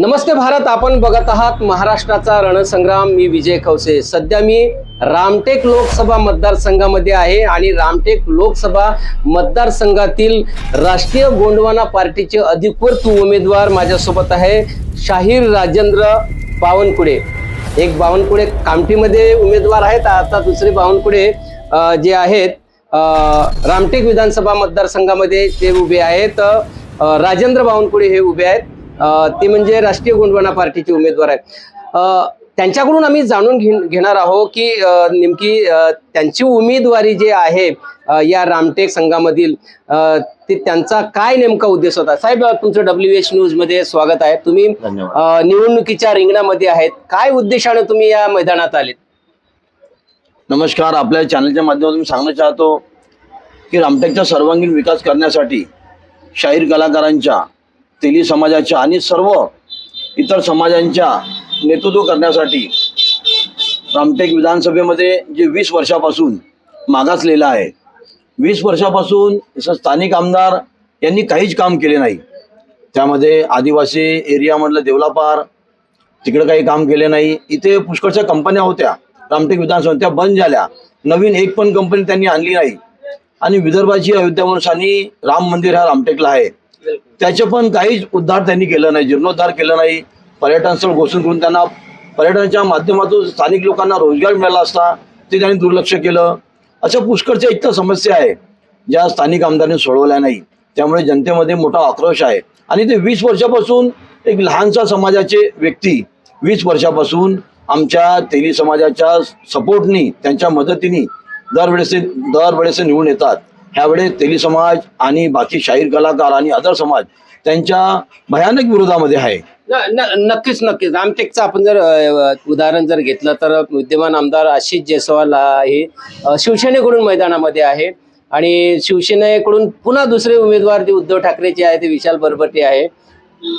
नमस्ते भारत आपण बघत आहात महाराष्ट्राचा रणसंग्राम मी विजय खवसे. सध्या मी रामटेक लोकसभा मतदारसंघामध्ये आहे आणि रामटेक लोकसभा मतदारसंघातील राष्ट्रीय गोंडवाना पार्टीचे अधिकृत उमेदवार माझ्यासोबत आहे शाहीर राजेंद्र बावनकुळे. एक बावनकुळे कामठीमध्ये उमेदवार आहेत. आता दुसरे बावनकुळे जे आहेत रामटेक विधानसभा मतदारसंघामध्ये ते उभे आहेत. राजेंद्र बावनकुळे हे उभे आहेत. ते म्हणजे राष्ट्रीय गोंडवाना पार्टीचे उमेदवार आहेत. अ, त्यांच्याकडून आम्ही जाणून घे- घेणार आहोत की नेमकी त्यांची उमेदवारी जे आहे या रामटेक संघामधील ते त्यांचा काय नेमका उद्देश होता? साहेब तुमचं डब्ल्यू एच न्यूजमध्ये स्वागत आहे. तुम्ही निवडणुकीच्या रिंगणामध्ये आहेत. काय उद्देशाने तुम्ही या मैदानात आलेत? नमस्कार. आपल्या चॅनलच्या माध्यमातून सांगणं चाहतो की रामटेकचा सर्वांगीण विकास करण्यासाठी शाहीर कलाकारांच्या तेली समाजाच्या आणि सर्व इतर समाजांच्या नेतृत्व करण्यासाठी रामटेक विधानसभेमध्ये जे वीस वर्षापासून मागासलेलं आहे वीस वर्षापासून स्थानिक आमदार यांनी काहीच काम केले नाही. त्यामध्ये आदिवासी एरियामधलं देवलापार तिकडे काही काम केले नाही. इथे पुष्कळच्या कंपन्या होत्या रामटेक विधानसभा त्या बंद झाल्या. नवीन एक पण कंपनी त्यांनी आणली नाही. आणि विदर्भाची अयोध्या म्हणून राम मंदिर हा रामटेकला आहे. त्याचे पण काहीच उद्धार त्यांनी केलं नाही जीर्णोद्धार केलं नाही. पर्यटन स्थळ घोषण करून त्यांना पर्यटनाच्या माध्यमातून स्थानिक लोकांना रोजगार मिळाला असता ते त्यांनी दुर्लक्ष केलं. अशा पुष्कळच्या इतक्या समस्या आहे ज्या स्थानिक आमदारांनी सोडवल्या नाही. त्यामुळे जनतेमध्ये मोठा आक्रोश आहे. आणि ते वीस वर्षापासून एक लहानसा समाजाचे व्यक्ती वीस वर्षापासून आमच्या तेली समाजाच्या सपोर्टनी त्यांच्या मदतीने दरवेळेस दरवेळेस निवडून येतात. ह्यावेळेस तेली समाज आणि बाकी शाहीर कलाकार आणि अदर समाज त्यांच्या भयानक विरोधामध्ये आहे. न- नक्कीच नक्कीच. रामटेकचं आपण जर उदाहरण जर घेतलं तर विद्यमान आमदार आशिष जयस्वाल आहे. हे शिवसेनेकडून मैदानामध्ये आहे. आणि शिवसेनेकडून पुन्हा दुसरे उमेदवार जे उद्धव ठाकरेचे आहे ते विशाल बरबटे आहे.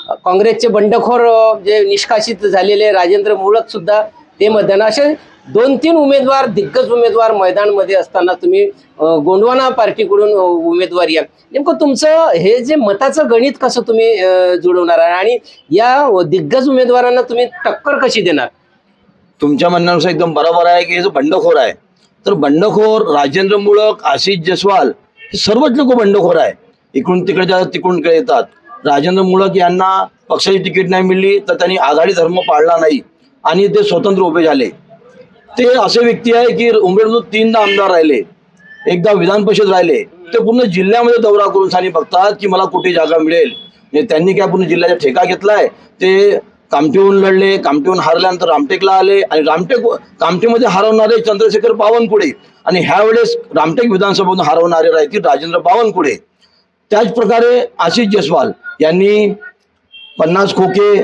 काँग्रेसचे बंडखोर जे निष्कासित झालेले राजेंद्र मुळक सुद्धा ते मैदान असे दोन तीन उमेदवार दिग्गज उमेदवार मैदानमध्ये असताना तुम्ही गोंडवाना पार्टीकडून उमेदवारी या. नेमकं तुमचं हे जे मताचं गणित कसं तुम्ही जुळवणार आहे? आणि या दिग्गज उमेदवारांना तुम्ही टक्कर कशी देणार? तुमच्या म्हणण्यानुसार एकदम बरोबर आहे की हे जो बंडखोर आहे. तर बंडखोर राजेंद्र मुळक आशिष जसवाल हे सर्वच लोक बंडखोर आहे. इकडून तिकडे जातात तिकडून इकडे येतात. राजेंद्र मुळक यांना पक्षाची तिकीट नाही मिळली तर त्यांनी आघाडी धर्म पाळला नाही. आणि ते स्वतंत्र उभे झाले. ते असे व्यक्ती आहे की उमेदवार तीनदा आमदार राहिले एकदा विधान परिषद राहिले ते पूर्ण जिल्ह्यामध्ये दौरा करून सानी बघतात की मला कुठे जागा मिळेल. म्हणजे त्यांनी काय पूर्ण जिल्ह्याचा ठेका घेतलाय? ते कामठेहून लढले कामठेहून हारल्यानंतर रामटेकला आले आणि रामटेक कामठेमध्ये हरवणारे चंद्रशेखर बावनकुळे आणि ह्यावेळेस रामटेक विधानसभेतून हरवणारे राहतील राजेंद्र बावनकुळे. त्याच प्रकारे आशिष जयस्वाल यांनी पन्नास खोके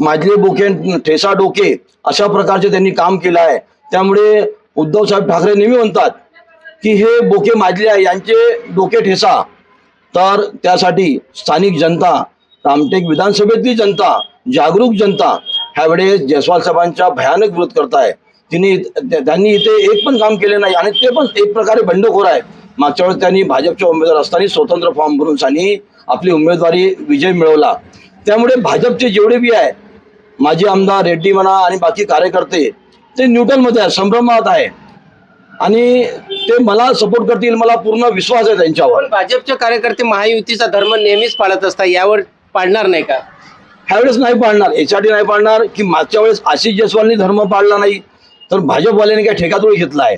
माजले बोके ठेसा डोके अशा प्रकारचे त्यांनी काम केलं आहे. त्यामुळे उद्धव साहेब ठाकरे नेहमी म्हणतात की हे बोके माजले आहे यांचे डोके ठेसा. तर त्यासाठी स्थानिक जनता रामटेक विधानसभेतली जनता जागरूक जनता ह्यावेळेस जयस्वाल साहेबांचा भयानक विरोध करताय. तिने त्यांनी इथे एक पण काम केले नाही आणि ते पण एक प्रकारे बंडखोर आहे. मागच्या वेळेस त्यांनी भाजपचे उमेदवार असताना स्वतंत्र फॉर्म भरून त्यांनी आपली उमेदवारी विजय मिळवला. त्यामुळे भाजपचे जेवढे बी आहे माजी आमदार रेड्डी म्हणा आणि बाकी कार्यकर्ते ते न्यूट्रलमध्ये आहे संभ्रमात आहे. आणि ते मला सपोर्ट करतील मला पूर्ण विश्वास आहे त्यांच्यावर. पण भाजपचे कार्यकर्ते महायुतीचा धर्म नेहमीच पाळत असतात यावर पाडणार नाही का? ह्यावेळेस नाही पाळणार यासाठी नाही पाळणार की मागच्या वेळेस आशिष जयस्वालनी धर्म पाळला नाही तर भाजपवाल्यांनी काय ठेकातोडी घेतला आहे?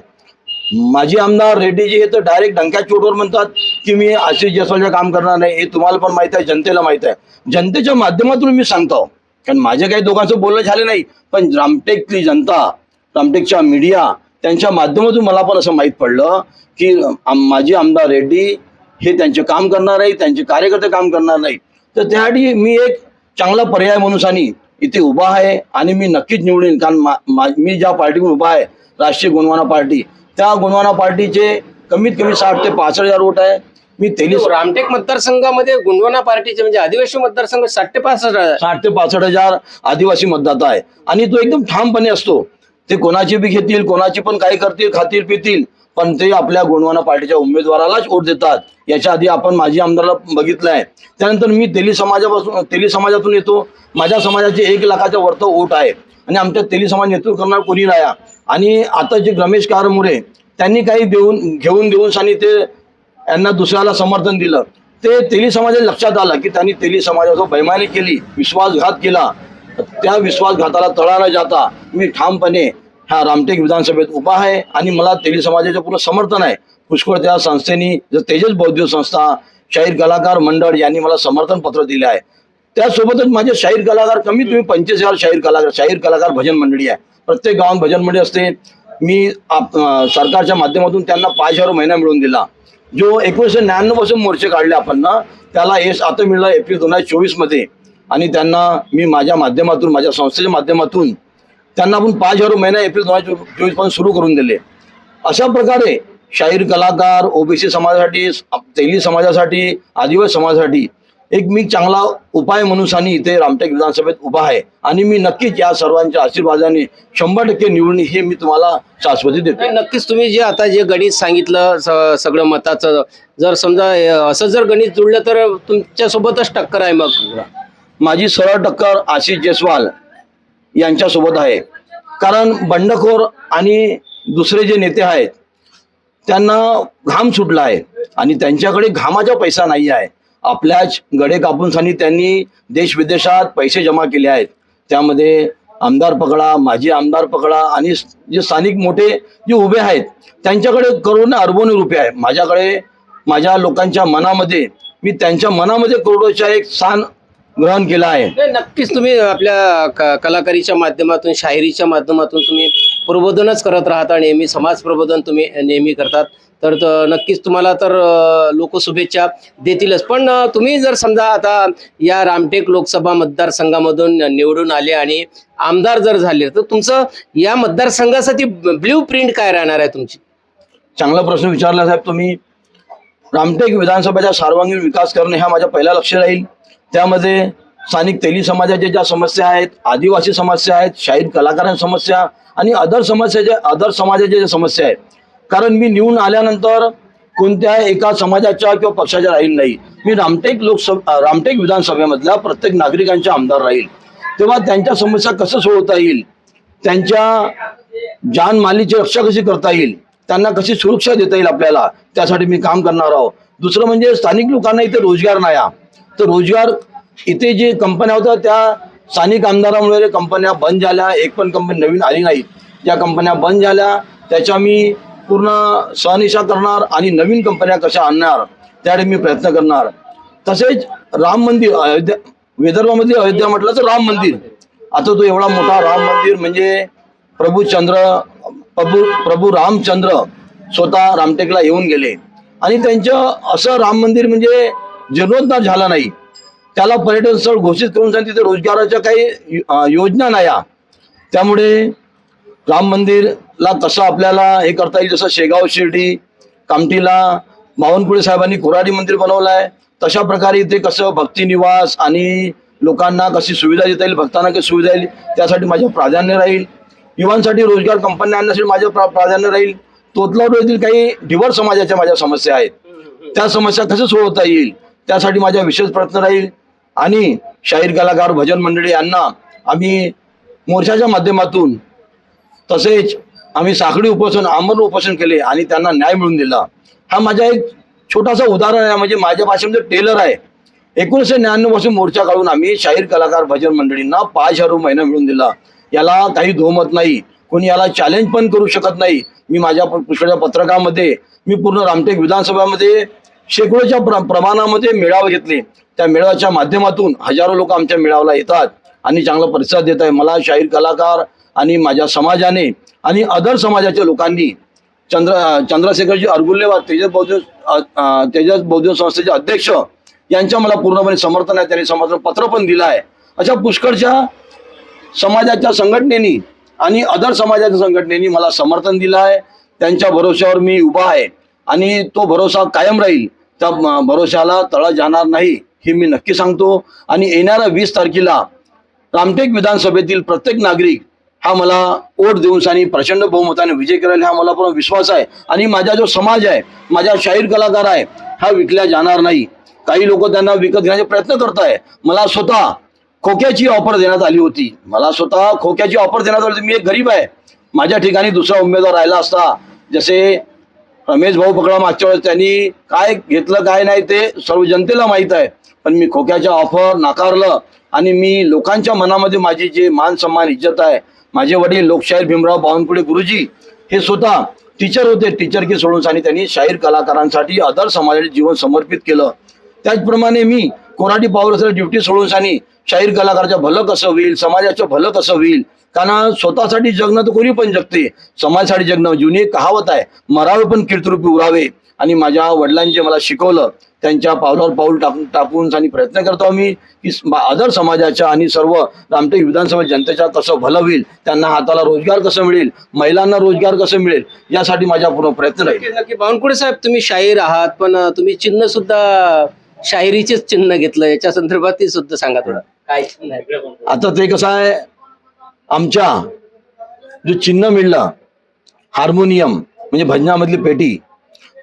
माजी आमदार रेड्डीजी हे तर डायरेक्ट डंक्या चोटवर म्हणतात की मी आशिष जयस्वालचं काम करणार नाही हे तुम्हाला पण माहीत आहे जनतेला माहीत आहे. जनतेच्या माध्यमातून मी सांगतो कारण माझ्या काही दोघांचं बोलणं झालं नाही पण रामटेकची जनता रामटेकच्या मीडिया त्यांच्या माध्यमातून मला पण असं माहीत पडलं की माजी आमदार रेड्डी हे त्यांचे काम करणार नाही त्यांचे कार्यकर्ते काम करणार नाही तर त्यासाठी मी एक चांगला पर्याय म्हणून सानी इथे उभा आहे आणि मी नक्कीच निवडून. कारण मा- ज्या पार्टीकडून उभा आहे राष्ट्रीय गुणवाना पार्टी त्या गुणवाना पार्टीचे कमीत कमी साठ ते पासष्ट हजार वोट आहे मी तेलीस रामटेक मतदारसंघामध्ये गुंडवाना पार्टीचे म्हणजे आदिवासी मतदारसंघ साठ ते पासष्ट. साठ ते पासष्ट हजार आदिवासी मतदाता आहे आणि तो एकदम ठामपणे असतो ते कोणाची बी घेतील कोणाची पण काही करतील खातील पितील पण ते आपल्या गोंडवाना पार्टीच्या उमेदवारालाच वोट देतात. याच्या आधी आपण माझी आमदारला बघितलं आहे त्यानंतर मी तेली समाजापासून तेली समाजातून येतो. माझ्या समाजाचे एक लाखाच्या वरतं वोट आहे. आणि आमच्या तेली समाज नेतृत्व करणार कोणी नाही. आणि आता जे रमेश कारमुरे त्यांनी काही देऊन घेऊन देऊन आणि ते यांना दुसऱ्याला समर्थन दिलं. ते तेली समाजाला लक्षात आलं की त्यांनी तेली समाजाचं बैमानी केली विश्वासघात केला. त्या विश्वासघाताला तळा न जाता. मी ठामपणे हा रामटेक विधानसभेत उभा आहे आणि मला तेली समाजाचं पूर्ण समर्थन आहे. पुष्कळ त्या संस्थेनी जर तेजस बौद्धिक संस्था शाहीर कलाकार मंडळ यांनी मला समर्थन पत्र दिले आहे. त्यासोबतच माझे शाहीर कलाकार कमी कमी पंचवीस हजार शाहीर कलाकार शाहीर कलाकार भजन मंडळी आहे. प्रत्येक गावात भजन मंडळी असते. मी आप- सरकारच्या माध्यमातून त्यांना पाच हजार महिना मिळवून दिला. जो एकोणीसशे न्याण्णवपासून मोर्चे काढले आपण ना त्याला यश आता मिळलं एप्रिल दोन हजार चोवीसमध्ये. आणि त्यांना मी माझ्या माध्यमातून माझ्या संस्थेच्या माध्यमातून त्यांना आपण पाच हजार महिना एप्रिल दोन हजार चोवीसपासून सुरू करून दिले. अशा प्रकारे शाहीर कलाकार ओबीसी समाजासाठी तेली समाजासाठी आदिवासी समाजासाठी एक मी चांगला उपाय म्हणून सानी इथे रामटेक विधानसभेत उभा आहे. आणि मी नक्कीच या सर्वांच्या आशीर्वादाने शंभर टक्के निवडून हे मी तुम्हाला शाश्वती देतो. नक्कीच तुम्ही जे आता जे गणित सांगितलं सगळं मताचं जर समजा असं जर गणित जुळलं तर तुमच्यासोबतच टक्कर आहे मग. माझी सरळ टक्कर आशिष जयस्वाल यांच्यासोबत आहे. कारण बंडखोर आणि दुसरे जे नेते आहेत त्यांना घाम सुटला आहे आणि त्यांच्याकडे घामाचा पैसा नाही आहे. आपल्याच गडे कापूनसानी त्यांनी देश विदेशात पैसे जमा केले आहेत. त्यामध्ये आमदार पकडा माजी आमदार पकडा आणि जे स्थानिक मोठे जे उभे आहेत त्यांच्याकडे करोड अर्बोन रुपये आहे माझ्याकडे माझ्या लोकांच्या मनामध्ये मी त्यांच्या मनामध्ये करोडोच्या एक स्थान ग्रहण केलं आहे. नक्कीच तुम्ही आपल्या क- कलाकारीच्या माध्यमातून शायरीच्या माध्यमातून तुम्ही प्रबोधनच करत राहता नेहमी समाज प्रबोधन तुम्ही नेहमी करतात. तर त- नक्कीच तुम्हाला तर लोक शुभेच्छा देतीलच. पण अ, तुम्ही जर समजा आता या रामटेक लोकसभा मतदारसंघामधून निवडून आले आणि आमदार जर झाले तर तुमचं या मतदारसंघासाठी ब्ल्यू प्रिंट काय राहणार आहे तुमची? चांगला प्रश्न विचारला साहेब तुम्ही. रामटेक विधानसभेचा सर्वांगीण विकास करणे हा माझा पहिला लक्ष राहील. त्यामध्ये स्थानिक तेली समाजाच्या ज्या समस्या आहेत आदिवासी समस्या आहेत शाहीर कलाकारांच्या समस्या आणि अदर समस्याच्या अदर समाजाच्या ज्या समस्या आहेत. कारण मी निवडून आल्यानंतर कोणत्या एका समाजाच्या किंवा पक्षाच्या राहील नाही. मी रामटेक लोकसभा रामटेक विधानसभेमधल्या प्रत्येक नागरिकांच्या आमदार राहील. तेव्हा त्यांच्या समस्या कसं सोडवता येईल? त्यांच्या जानमालीची रक्षा कशी करता येईल? त्यांना कशी सुरक्षा देता येईल आपल्याला? त्यासाठी मी काम करणार आहोत. दुसरं म्हणजे स्थानिक लोकांना इथे रोजगार नाही आहे. तर रोजगार इथे जे कंपन्या होत्या त्या स्थानिक आमदारामुळे कंपन्या बंद झाल्या. एक पण कंपनी नवीन आली नाही. ज्या कंपन्या बंद झाल्या त्याच्या मी पूर्ण सहनिशा करणार आणि नवीन कंपन्या कशा आणणार त्यासाठी मी प्रयत्न करणार. तसेच राम मंदिर अयोध्या विदर्भामध्ये अयोध्या म्हटलं तर राम मंदिर. आता तो एवढा मोठा राम मंदिर म्हणजे प्रभू चंद्र प्रभू प्रभू रामचंद्र स्वतः रामटेकला येऊन गेले. आणि त्यांचं असं राम मंदिर म्हणजे जीर्णोद्धार झाला नाही. त्याला पर्यटन स्थळ घोषित करून सांगितलं तिथे रोजगाराच्या काही योजना नाही त्यामुळे राम मंदिरला कसं आपल्याला हे करता येईल जसं शेगाव शिर्डी कामठीला मावनपुळे साहेबांनी कोराडी मंदिर बनवलं आहे तशा प्रकारे इथे कसं भक्तिनिवास आणि लोकांना कशी सुविधा देता येईल भक्तांना कशी सुविधा येईल त्यासाठी माझं प्राधान्य राहील. युवांसाठी रोजगार कंपन्या आणण्यासाठी माझं प्रा प्राधान्य राहील. तोतलावर येथील काही ढिवर समाजाच्या माझ्या समस्या आहेत. त्या समस्या कसं सोडवता येईल? त्यासाठी माझा विशेष प्रयत्न राहील. आणि शाहीर कलाकार भजन मंडळी यांना आम्ही मोर्चाच्या माध्यमातून तसेच आम्ही साखळी उपोषण आमरण उपोषण केले आणि त्यांना न्याय मिळून दिला. हा माझा एक छोटासा उदाहरण आहे. म्हणजे माझ्या भाषेमध्ये टेलर आहे. एकोणीसशे न्याण्णवपासून मोर्चा काढून आम्ही शाहीर कलाकार भजन मंडळींना पाच हजार महिना मिळवून दिला. याला काही धोमत नाही. कोणी याला चॅलेंज पण करू शकत नाही. मी माझ्या पुष्कळच्या पत्रकामध्ये मी पूर्ण रामटेक विधानसभामध्ये शेकडोच्या प्र प्रमाणामध्ये मेळावे घेतले. त्या मेळाव्याच्या माध्यमातून हजारो लोक आमच्या मेळाव्याला येतात आणि चांगला प्रतिसाद देत आहे मला शाहीर कलाकार आणि माझ्या समाजाने आणि अदर समाजाच्या लोकांनी चंद्र चंद्रशेखरजी अरगुल्लेवार तेजस बौद्ध तेजस बौद्ध संस्थेचे अध्यक्ष यांच्या मला पूर्णपणे समर्थन आहे. त्यांनी समर्थन पत्र पण दिलं आहे. अशा पुष्कळच्या समाजाच्या संघटनेनी आणि अदर समाजाच्या संघटनेनी मला समर्थन दिलं आहे. त्यांच्या भरोश्यावर मी उभा आहे आणि तो भरोसा कायम राहील. त्या भरोशाला तळा जाणार नाही हे मी नक्की सांगतो. आणि येणाऱ्या वीस तारखेला रामटेक विधानसभेतील प्रत्येक नागरिक हा मला ओढ देऊन आणि प्रचंड बहुमताने विजय करेल हा मला पूर्ण विश्वास आहे. आणि माझा जो समाज आहे माझा शाहीर कलाकार आहे हा विकल्या जाणार नाही. काही लोक त्यांना विकत घेण्याचे प्रयत्न करत आहे मला स्वतः खोक्याची ऑफर देण्यात आली होती. मला स्वतः खोक्याची ऑफर देण्यात आली होती. मी एक गरीब आहे. माझ्या ठिकाणी दुसरा उमेदवार राहिला असता. जसे रमेश भाऊ पकडा मागच्या वेळेस. त्यांनी काय घेतलं काय नाही ते सर्व जनतेला माहीत आहे. पण मी खोक्याच्या ऑफर नाकारलं आणि मी लोकांच्या मनामध्ये माझी जे मान सन्मान इज्जत आहे माझे वडील लोकशाहीर भीमराव बावनकुळे गुरुजी हे स्वतः टीचर होते टीचर की सोडून आणि त्यांनी शाहीर कलाकारांसाठी आदर समाजाचे जीवन समर्पित केलं. त्याचप्रमाणे मी कोराडी पॉवर ड्युटी सोडून आणि शाहीर कलाकाराचं भलं कसं होईल समाजाचं भलं कसं होईल कारण स्वतःसाठी जगणं तर कोणी पण जगते. समाजासाठी जगणं जुनी कहावत आहे. मरावे पण कीर्तरूपी उरावे. आणि माझ्या वडिलांचे मला शिकवलं त्यांच्या पावलावर पाऊल टाकून टाकून आणि प्रयत्न करतो मी की अदर समाजाच्या आणि सर्व रामटेक विधानसभा जनतेच्या कसं भलं होईल त्यांना हाताला रोजगार कसं मिळेल महिलांना रोजगार कसं मिळेल यासाठी माझा पूर्ण प्रयत्न राहील. नक्की बावनकुळे साहेब तुम्ही शाहीर आहात पण तुम्ही चिन्ह सुद्धा शाहिरीचेच चिन्ह घेतलं. याच्या संदर्भात ते सुद्धा सांगा थोडं. काय आता ते कसं आहे आमच्या जो चिन्ह मिळलं हार्मोनियम म्हणजे भजनामधली पेटी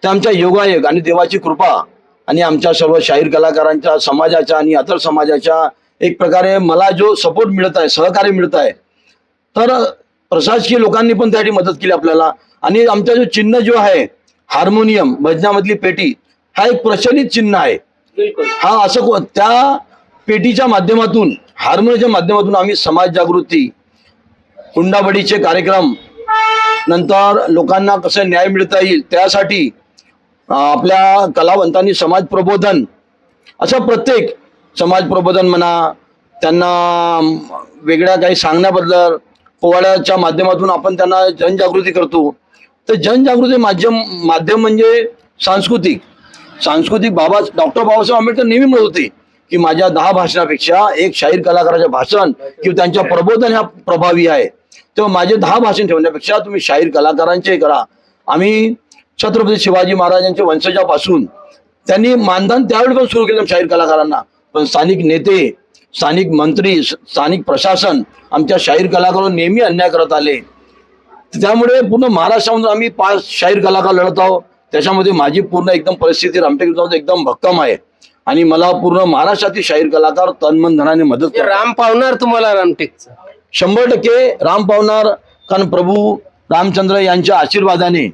ते आमच्या योगायोग आणि देवाची कृपा आणि आमच्या सर्व शाहीर कलाकारांच्या समाजाच्या आणि अतर समाजाच्या एक प्रकारे मला जो सपोर्ट मिळत आहे सहकार्य मिळत आहे तर प्रशासकीय लोकांनी पण त्यासाठी मदत केली आपल्याला. आणि आमचा जो चिन्ह जो आहे हार्मोनियम भजनामधली पेटी हा एक प्रचलित चिन्ह आहे. हा असं त्या पेटीच्या माध्यमातून हार्मोनियमच्या माध्यमातून आम्ही समाज जागृती हुंडाबडीचे कार्यक्रम नंतर लोकांना कसं न्याय मिळता येईल त्यासाठी आपल्या कलावंतांनी समाज प्रबोधन असं प्रत्येक समाज प्रबोधन म्हणा त्यांना वेगळ्या काही सांगण्याबद्दल पोवाड्याच्या माध्यमातून आपण त्यांना जनजागृती करतो. तर जनजागृती माध्यम माध्यम म्हणजे सांस्कृतिक. सांस्कृतिक बाबा डॉक्टर बाबासाहेब आंबेडकर नेहमी म्हणत होते की माझ्या दहा भाषणापेक्षा एक शाहीर कलाकाराचे भाषण किंवा त्यांच्या प्रबोधन ह्या प्रभावी आहे. तेव्हा माझे दहा भाषण ठेवण्यापेक्षा तुम्ही शाहीर कलाकारांचे करा. आम्ही छत्रपती शिवाजी महाराजांच्या वंशजापासून त्यांनी मानधन त्यावेळी पण सुरू केलं शाहीर कलाकारांना. पण स्थानिक नेते स्थानिक मंत्री स्थानिक प्रशासन आमच्या शाहीर कलाकारांवर नेहमी अन्याय करत आले. त्यामुळे पूर्ण महाराष्ट्रामध्ये आम्ही पाच शाहीर कलाकार लढत आहोत. त्याच्यामध्ये माझी पूर्ण एकदम परिस्थिती रामटेक एकदम भक्कम आहे. आणि मला पूर्ण महाराष्ट्रातील शाहीर कलाकार तनमन धनाने मदत ते राम पावणार तुम्हाला रामटेकचं. शंभर टक्के राम पावणार कारण प्रभू रामचंद्र यांच्या आशीर्वादाने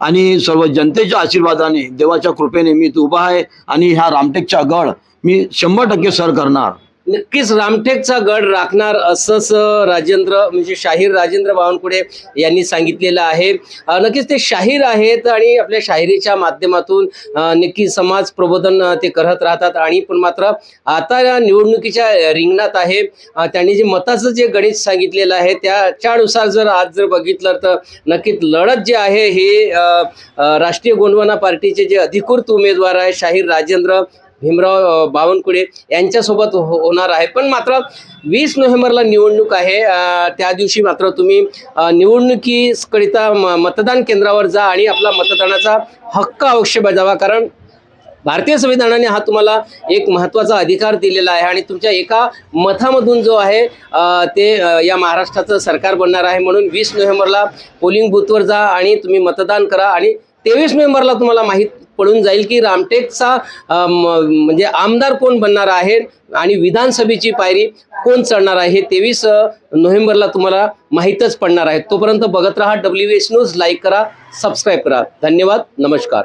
आणि सर्व जनतेच्या आशीर्वादाने देवाच्या कृपेने मी इथं उभा आहे आणि ह्या रामटेकचा गड मी शंभर टक्के सर करणार. नक्कीच रामटेकचा गड राखणार असंच राजेंद्र म्हणजे शाहीर राजेंद्र बावनकुळे यांनी सांगितलेलं आहे. नक्कीच ते शाहीर आहेत आणि आपल्या शाहिरीच्या माध्यमातून नक्की समाज प्रबोधन ते करत राहतात. आणि पण मात्र आता या निवडणुकीच्या रिंगणात आहे. त्यांनी जे मताचं जे गणित सांगितलेलं आहे त्याच्यानुसार जर आज जर बघितलं तर नक्कीच लढत जे आहे हे राष्ट्रीय गोंडवाना पार्टीचे जे अधिकृत उमेदवार आहे शाहीर राजेंद्र भीमराव बावनकुळे यांच्यासोबत हो- होणार आहे. पण मात्र वीस नोव्हेंबरला निवडणूक आहे. त्या दिवशी मात्र तुम्ही निवडणुकीकरिता म- मतदान केंद्रावर जा आणि आपला मतदानाचा हक्क अवश्य बजावा. कारण भारतीय संविधानाने हा तुम्हाला एक महत्त्वाचा अधिकार दिलेला आहे आणि तुमच्या एका मतामधून जो आहे ते या महाराष्ट्राचं सरकार बनणार आहे. म्हणून वीस नोव्हेंबरला पोलिंग बूथवर जा आणि तुम्ही मतदान करा आणि तेवीस नोव्हेंबरला तुम्हाला माहीत पडून जाईल की रामटेकचा म्हणजे आमदार कोण बनणार आहे आणि विधानसभेची पायरी कोण चढणार आहे हे तेवीस नोव्हेंबरला तुम्हाला माहीतच पडणार आहे. तोपर्यंत बघत राहा डब्ल्यू एस न्यूज लाईक करा सबस्क्राईब करा. धन्यवाद नमस्कार.